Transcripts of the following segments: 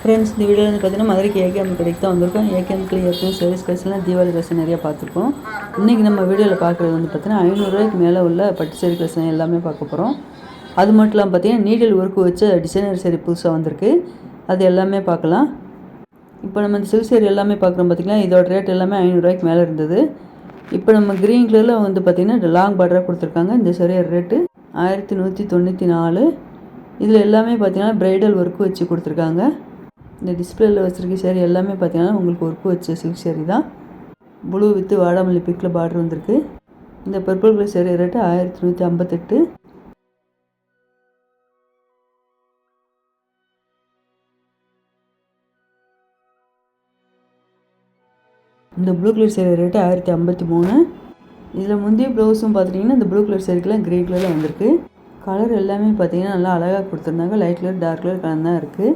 Friends இந்த வீடியோவில் வந்து பார்த்தீங்கன்னா மதுரைக்கு ஏகேஎம் கடைக்கு தான் வந்திருக்கோம். ஏகேஎம்க்கு ஏற்கனவே சர்வீஸ் கடைசிலாம் தீபாவளி கலெக்ஷன் நிறையா பார்த்துருக்கோம் இன்றைக்கி நம்ம வீடியோவில் பார்க்குறது வந்து பார்த்திங்கன்னா ஐநூறுரூவாய்க்கு மேலே உள்ள பட்டு சேரி கலெக்ஷன் எல்லாமே பார்க்க போகிறோம் அது மட்டும் இல்லாமல் பார்த்தீங்கன்னா நீடில் ஒர்க் வச்ச டிசைனர் சேரீ புதுசாக வந்திருக்கு. அது எல்லாமே பார்க்கலாம். இப்போ நம்ம இந்த சில்க் சேரி எல்லாமே பார்க்குறோம் பார்த்திங்கன்னா இதோட ரேட் எல்லாமே ஐநூறுரூவாய்க்கு மேலே இருந்தது. இப்போ நம்ம க்ரீன் கலரில் வந்து பார்த்திங்கன்னா லாங் பார்டராக கொடுத்துருக்காங்க. இந்த சரியாக ரேட்டு ஆயிரத்தி நூற்றி தொண்ணூற்றி நாலு. இதில் எல்லாமே பார்த்தீங்கன்னா ப்ரைடல் ஒர்க்கு வச்சு கொடுத்துருக்காங்க. இந்த டிஸ்பிளேயில் வச்சுருக்க சேரீ எல்லாமே பார்த்தீங்கன்னா உங்களுக்கு ஒர்க்கு வச்ச சில்க் சேரீ தான். ப்ளூ வித்து வாடாமல்லி பிக்கில் பார்டர் வந்திருக்கு. இந்த பர்பிள் கலர் சேரீ ரேட்டு ஆயிரத்தி நூற்றி ஐம்பத்தெட்டு. இந்த ப்ளூ கலர் சேரீ ரேட்டு ஆயிரத்தி ஐம்பத்தி மூணு. இதில் முந்தைய ப்ளவுஸும் பார்த்துட்டிங்கன்னா இந்த ப்ளூ கலர் சேரீக்கெலாம் க்ரே கலரில் வந்திருக்கு. கலர் எல்லாமே பார்த்தீங்கன்னா நல்லா அழகாக கொடுத்துருந்தாங்க. Light colour dark colour colour தான் இருக்குது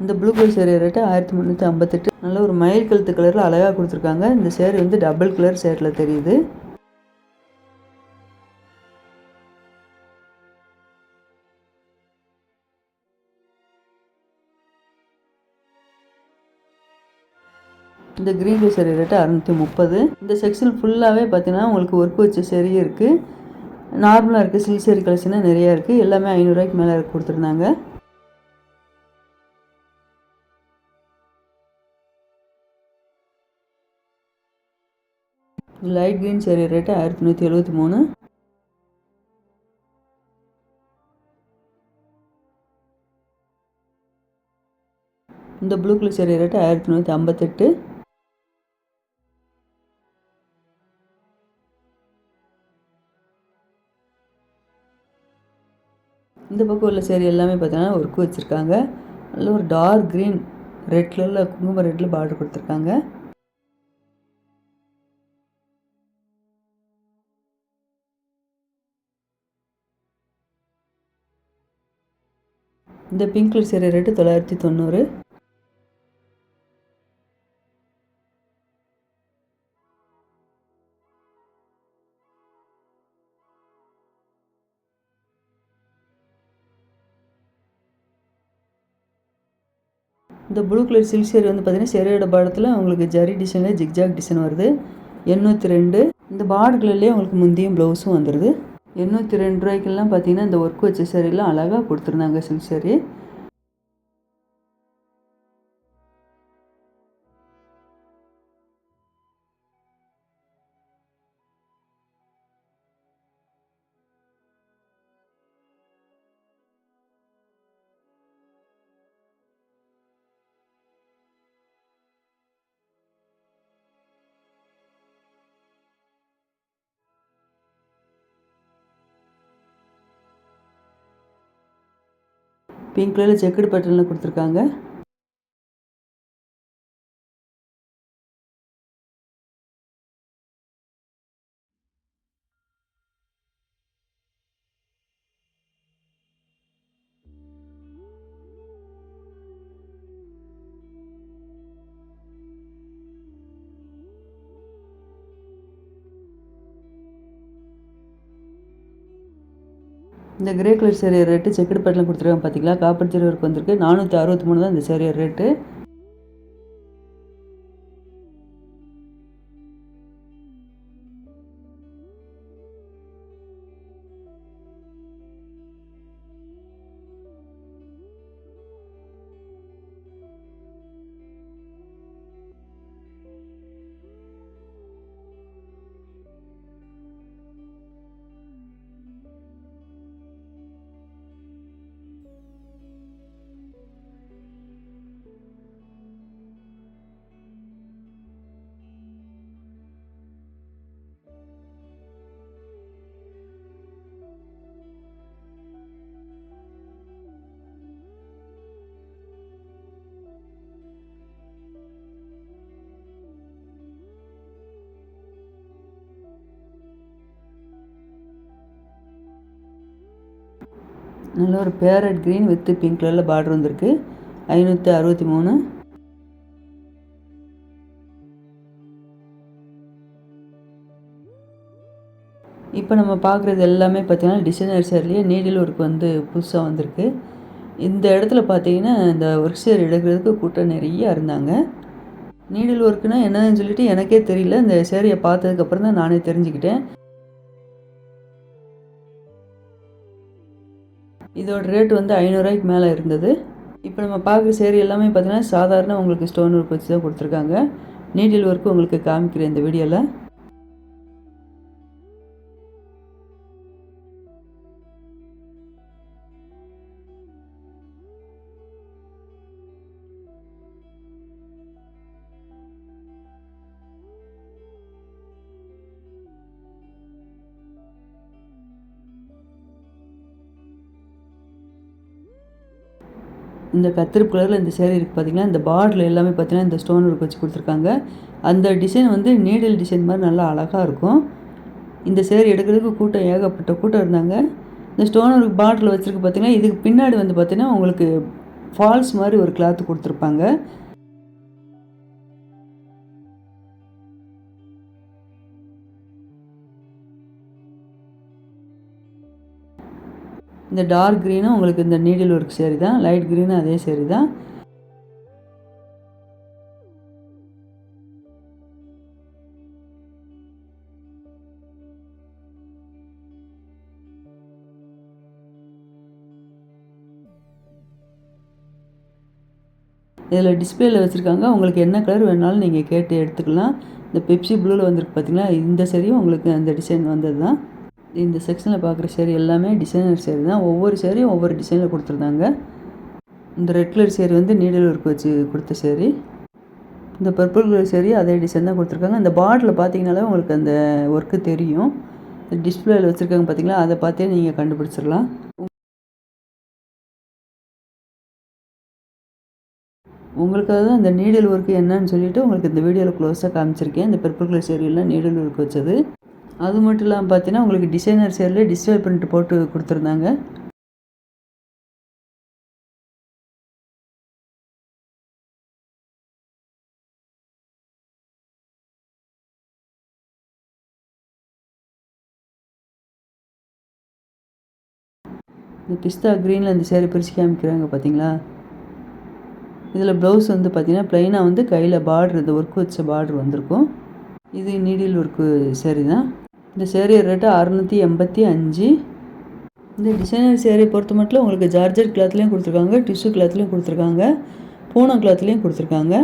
இந்த ப்ளூ கலர் சேரீ ரேட்டு ஆயிரத்தி முந்நூற்றி ஐம்பத்தெட்டு. நல்ல ஒரு மயில் கழுத்து கலரில் அழகாக கொடுத்துருக்காங்க. இந்த சேரீ வந்து டபுள் கலர் சேரில் தெரியுது. இந்த க்ரீன் கலர் சேரீ ரேட்டு அறநூற்றி முப்பது. இந்த செக்ஷன் ஃபுல்லாகவே பார்த்தீங்கன்னா உங்களுக்கு ஒர்க் வச்ச சேரீ இருக்குது நார்மலாக இருக்குது சில்க் சேரீ கலெக்ஷனாக நிறையா இருக்குது எல்லாமே ஐநூறுரூவாய்க்கு மேலே கொடுத்துருந்தாங்க. லைட் க்ரீன் சேரீ ரேட்டு ஆயிரத்தி நூற்றி எழுபத்தி மூணு. இந்த ப்ளூ கலர் சேரீ ரேட்டு ஆயிரத்தி நூற்றி ஐம்பத்தெட்டு. இந்த பக்கம் உள்ள சேரீ எல்லாமே பார்த்தீங்கன்னா ஒர்க்கு வச்சுருக்காங்க. நல்ல ஒரு டார்க் க்ரீன் ரெட் கலரில் குங்கும ரெட்டில் பார்டர் கொடுத்துருக்காங்க. இந்த பிங்க் கலர் சேரீ ரேட்டு தொள்ளாயிரத்தி தொண்ணூறு. இந்த ப்ளூ கலர் சில்க் சேரீ வந்து பார்த்தீங்கன்னா சேரீயோட பாடத்தில் உங்களுக்கு ஜரி டிசைனில் ஜிக்ஜாக் டிசைன் வருது. எண்ணூற்றி ரெண்டு. இந்த பார்டர் கலர்லேயே உங்களுக்கு முந்தையும் ப்ளவுஸும் வந்துடுது எண்ணூற்றி ரெண்டு ரூபாய்க்கெல்லாம் பார்த்தீங்கன்னா இந்த ஒர்க் வச்ச சேரீலாம் அழகாக கொடுத்துருந்தாங்க சில்க் சேரீ பிங்க் கலரில் செக்குடு பேட்டர்னில் கொடுத்துருக்காங்க. இந்த grey colour sari rate checked battle கொடுத்துருக்காங்க பார்த்தீங்களா காப்பர் ஜெரி ஒர்க் வந்திருக்கு. நானூற்றி அறுபத்தி மூணு தான் இந்த சேரீ ரேட்டு நல்ல ஒரு பேரட் க்ரீன் வித் பிங்க் கலரில் பார்டர் வந்திருக்கு. ஐநூற்றி அறுபத்தி மூணு. இப்போ நம்ம பார்க்குறது எல்லாமே பார்த்தீங்கன்னா டிசைனர் சேர்லேயே நீடில் ஒர்க் வந்து புதுசாக வந்திருக்கு. இந்த இடத்துல பார்த்தீங்கன்னா இந்த ஒர்க் சேர் எடுக்கிறதுக்கு கூட்டம் நிறைய இருந்தாங்க. நீடில் ஒர்க்குனா என்னன்னு சொல்லிட்டு எனக்கே தெரியல. இந்த சேரியை பார்த்ததுக்கப்புறம் தான் நானே தெரிஞ்சுக்கிட்டேன். இதோட ரேட் வந்து ஐநூறுரூவாய்க்கு மேலே இருந்தது. இப்போ நம்ம பார்க்குற சேரி எல்லாமே பார்த்திங்கன்னா சாதாரண உங்களுக்கு ஸ்டோன் ஒர்க் வச்சு தான் கொடுத்துருக்காங்க. நீடில் ஒர்க்கு உங்களுக்கு காமிக்கிறேன் இந்த வீடியோவில் இந்த கத்திரிப்பு கலரில் இந்த சேரீ இருக்குது பார்த்தீங்கன்னா இந்த பார்டரில் எல்லாமே பார்த்தீங்கன்னா இந்த ஸ்டோன் ஒர்க் வச்சு கொடுத்துருக்காங்க. அந்த டிசைன் வந்து நீடல் டிசைன் மாதிரி நல்லா அழகாக இருக்கும். இந்த சேரீ எடுக்கிறதுக்கு கூட்டம் ஏகப்பட்ட கூட்டம் இருந்தாங்க. இந்த ஸ்டோன் ஒர்க் பார்டரில் வச்சுருக்கு பார்த்தீங்கன்னா இதுக்கு பின்னாடி வந்து பார்த்தீங்கன்னா உங்களுக்கு ஃபால்ஸ் மாதிரி ஒரு கிளாத் கொடுத்துருப்பாங்க. இந்த டார்க் க்ரீனும் உங்களுக்கு இந்த நீடில் ஒர்க் சேரீ தான் லைட் க்ரீனும் அதே சேரீ தான் இதில் டிஸ்பிளேயில் வச்சுருக்காங்க. உங்களுக்கு என்ன கலர் வேணாலும் நீங்கள் கேட்டு எடுத்துக்கலாம். இந்த பெப்சி ப்ளூவில் வந்திருக்கு பார்த்தீங்களா இந்த சரியும் உங்களுக்கு அந்த டிசைன் வந்தது தான் இந்த செக்ஷனில் பார்க்குற சேரீ எல்லாமே டிசைனர் சேரீ தான். ஒவ்வொரு சேரீயும் ஒவ்வொரு டிசைனில் கொடுத்துருந்தாங்க. இந்த ரெட் கலர் சேரீ வந்து நீடல் ஒர்க் வச்சு கொடுத்த சேரீ. இந்த பர்பிள் கலர் சேரீ அதே டிசைன் தான் கொடுத்துருக்காங்க. இந்த பார்டரில் பார்த்தீங்கனாலே உங்களுக்கு அந்த ஒர்க்கு தெரியும். டிஸ்பிளேயில் வச்சுருக்காங்க பார்த்தீங்களா அதை பார்த்தே நீங்கள் கண்டுபிடிச்சிடலாம். உங்களுக்காக தான் இந்த நீடல் ஒர்க்கு என்னன்னு சொல்லிவிட்டு உங்களுக்கு இந்த வீடியோவில் க்ளோஸாக காமிச்சிருக்கேன். இந்த பர்பிள் கலர் சேரீலாம் நீடல் ஒர்க் வச்சது. அது மட்டும் இல்லாமல் பார்த்தீங்கன்னா உங்களுக்கு டிசைனர் சேரில் டிஜிட்டல் பிரிண்ட் போட்டு கொடுத்துருந்தாங்க. இந்த பிஸ்தா க்ரீனில் இந்த சேரீ பிரித்து காமிக்கிறாங்க பார்த்தீங்களா இதில் ப்ளவுஸ் வந்து பார்த்திங்கன்னா ப்ளைனாக வந்து கையில் பார்ட்ரு இந்த ஒர்க் வச்ச பார்ட்ரு வந்திருக்கும். இது நீடில் ஒர்க்கு சேரீ தான். இந்த சேரீ ரேட்டு அறுநூற்றி எண்பத்தி அஞ்சு. இந்த டிசைனர் சேரீ பொறுத்த மட்டும் உங்களுக்கு ஜார்ஜர் கிளாத்லேயும் கொடுத்துருக்காங்க டிஷ்யூ கிளாத்லேயும் கொடுத்துருக்காங்க பூனா கிளாத்லேயும் கொடுத்துருக்காங்க.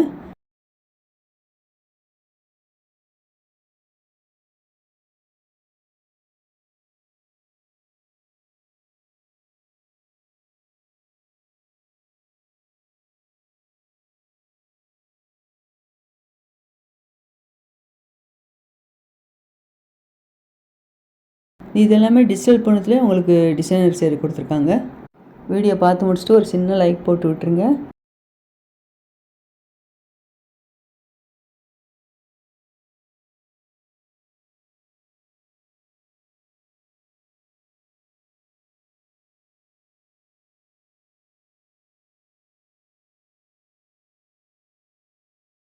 இது எல்லாமே டிஜிட்டல் பணத்துலேயே உங்களுக்கு டிசைனர் சேரீ கொடுத்துருக்காங்க. வீடியோ பார்த்து முடிச்சுட்டு ஒரு சின்ன லைக் போட்டு விட்டுருங்க.